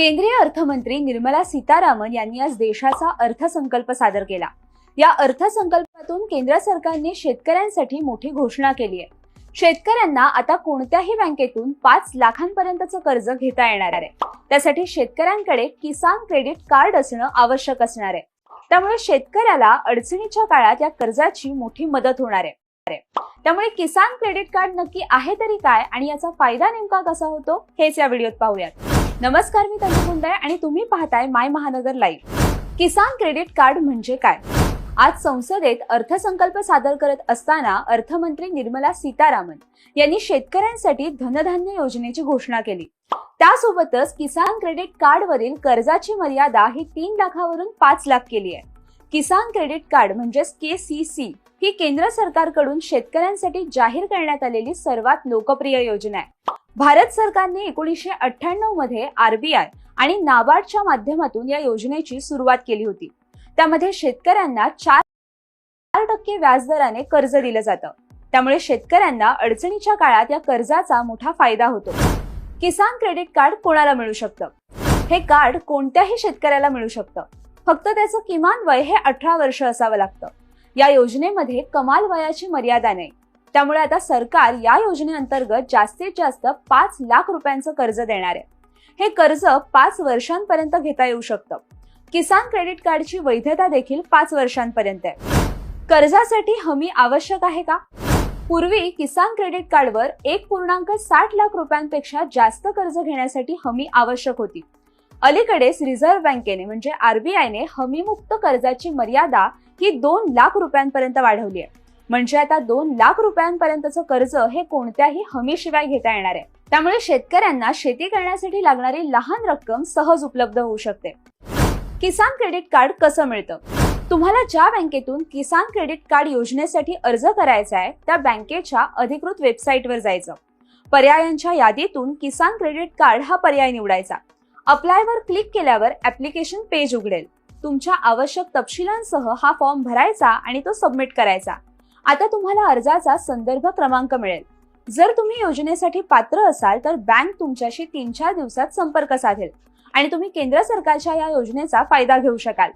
केंद्रीय अर्थमंत्री निर्मला सीतारामन यांनी आज देशाचा अर्थसंकल्प सादर केला. या अर्थसंकल्पातून केंद्र सरकारने शेतकऱ्यांसाठी मोठी घोषणा केली आहे. शेतकऱ्यांना आता कोणत्याही बँकेतून पाच लाखांपर्यंतचं कर्ज घेता येणार आहे. त्यासाठी शेतकऱ्यांकडे किसान क्रेडिट कार्ड असणं आवश्यक असणार आहे. त्यामुळे शेतकऱ्याला अडचणीच्या काळात या कर्जाची मोठी मदत होणार आहे. त्यामुळे किसान क्रेडिट कार्ड नक्की आहे तरी काय आणि याचा फायदा नेमका कसा होतो हेच या व्हिडिओत पाहूयात. नमस्कार मी तनु गुंडाय आणि तुम्ही पाहताय माय महानगर लाईव्ह. किसान क्रेडिट कार्ड म्हणजे काय? आज संसदेत अर्थसंकल्प सादर करत असताना अर्थमंत्री निर्मला सीतारामन यांनी शेतकऱ्यांसाठी धनधान्य योजनेची घोषणा केली. त्यासोबतच किसान क्रेडिट कार्डवरील कर्जाची मर्यादा ही तीन लाखावरून पाच लाख केली आहे. किसान क्रेडिट कार्ड म्हणजेच के सी सी ही केंद्र सरकारकडून शेतकऱ्यांसाठी जाहीर करण्यात आलेली सर्वात लोकप्रिय योजना आहे. भारत सरकारने एकोणीसशे अठ्ठ्याण्णवमध्ये आरबीआय आणि नाबार्डच्या माध्यमातून या योजनेची सुरुवात केली होती. त्यामध्ये शेतकऱ्यांना चार टक्के व्याजदराने कर्ज दिलं जातं. त्यामुळे शेतकऱ्यांना अडचणीच्या काळात या कर्जाचा मोठा फायदा होतो. किसान क्रेडिट कार्ड कोणाला मिळू शकतं? हे कार्ड कोणत्याही शेतकऱ्याला मिळू शकतं. फक्त त्याचं किमान वय हे अठरा वर्ष असावं लागतं. या योजनेमध्ये कमाल वयाची मर्यादा नाही. त्यामुळे आता सरकार या योजनेअंतर्गत जास्तीत जास्त पाच लाख रुपयांचं कर्ज देणार आहे. हे कर्ज पाच वर्षांपर्यंत घेता येऊ शकतं. किसान क्रेडिट कार्डची वैधता देखील पाच वर्षांपर्यंत आहे. कर्जासाठी हमी आवश्यक आहे का? पूर्वी किसान क्रेडिट कार्डवर एक पूर्णांक साठ लाख रुपयांपेक्षा जास्त कर्ज घेण्यासाठी हमी आवश्यक होती. अलीकडेच रिझर्व्ह बँकेने म्हणजे आरबीआयने हमीमुक्त कर्जाची मर्यादा ही दोन लाख रुपयांपर्यंत वाढवली आहे. म्हणजे आता दोन लाख रुपयांपर्यंतचं कर्ज हे कोणत्याही हमीशिवाय घेता येणार आहे. त्यामुळे शेतकऱ्यांना शेती करण्यासाठी लागणारी लहान रक्कम सहज उपलब्ध होऊ शकते. किसान क्रेडिट कार्ड कसं मिळतं? तुम्हाला ज्या बँकेतून किसान क्रेडिट कार्ड योजनेसाठी अर्ज करायचा आहे त्या बँकेच्या अधिकृत वेबसाईटवर जायचं. पर्यायांच्या यादीतून किसान क्रेडिट कार्ड हा पर्याय निवडायचा. अप्लायवर क्लिक केल्यावर ऍप्लिकेशन पेज उघडेल. तुमच्या आवश्यक तपशिलांसह हा फॉर्म भरायचा आणि तो सबमिट करायचा. आता तुम्हाला अर्जाचा संदर्भ क्रमांक मिळेल. जर तुम्ही योजनेसाठी पात्र असाल तर बँक तुमच्याशी तीन चार दिवसात संपर्क साधेल आणि तुम्ही केंद्र सरकारच्या या योजनेचा फायदा घेऊ शकाल.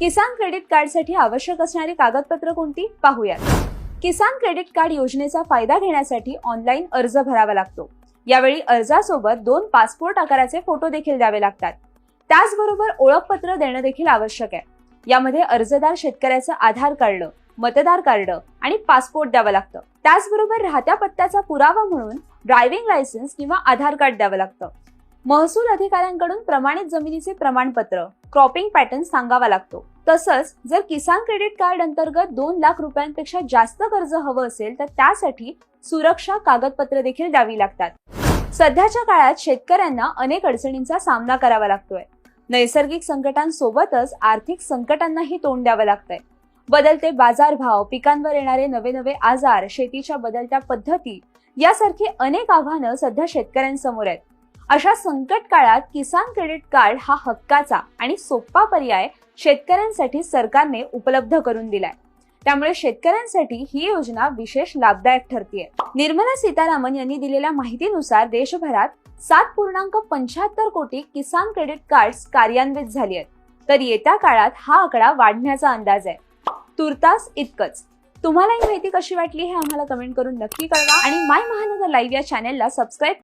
किसान क्रेडिट कार्डसाठी आवश्यक असणारी कागदपत्र कोणती? पाहूयात. किसान क्रेडिट कार्ड योजनेचा फायदा घेण्यासाठी ऑनलाईन अर्ज भरावा लागतो. यावेळी अर्जासोबत दोन पासपोर्ट आकाराचे फोटो देखील द्यावे लागतात. त्याचबरोबर ओळखपत्र देणं देखील आवश्यक आहे. यामध्ये अर्जदार शेतकऱ्याचं आधार कार्ड मतदार कार्ड आणि पासपोर्ट द्यावं लागतं. त्याचबरोबर राहत्या पत्त्याचा पुरावा म्हणून ड्रायव्हिंग लायसन्स किंवा आधार कार्ड द्यावं लागतं. महसूल अधिकाऱ्यांकडून प्रमाणित जमिनीचे प्रमाणपत्र क्रॉपिंग पॅटर्न सांगावा लागतो. तसंच जर किसान क्रेडिट कार्ड अंतर्गत दोन लाख रुपयांपेक्षा जास्त कर्ज हवं असेल तर त्यासाठी सुरक्षा कागदपत्र देखील द्यावी लागतात. सध्याच्या काळात शेतकऱ्यांना अनेक अडचणींचा सामना करावा लागतोय. नैसर्गिक संकटांसोबतच आर्थिक संकटांनाही तोंड द्यावं लागतंय. बदलते बाजारभाव पिकांवर येणारे नवे नवे आजार शेतीच्या बदलत्या पद्धती यासारखी अनेक आव्हानं सध्या शेतकऱ्यांसमोर आहेत. अशा संकट काळात किसान क्रेडिट कार्ड हा हक्काचा आणि सोपा पर्याय शेतकऱ्यांसाठी सरकारने उपलब्ध करून दिलाय. त्यामुळे शेतकऱ्यांसाठी ही योजना विशेष लाभदायक ठरतीये. निर्मला सीतारामन यांनी दिलेल्या माहितीनुसार देशभरात सात पूर्णांक पंच्याहत्तर कोटी किसान क्रेडिट कार्ड्स कार्यान्वित झाली आहेत. तर येत्या काळात हा आकडा वाढण्याचा अंदाज आहे. तुर्तास इतकंच. तुम्हाला ही माहिती कशी वाटली हे आम्हाला कमेंट करून नक्की कळवा. आणि माय महानगर लाईव्ह या चॅनेलला सबस्क्राईब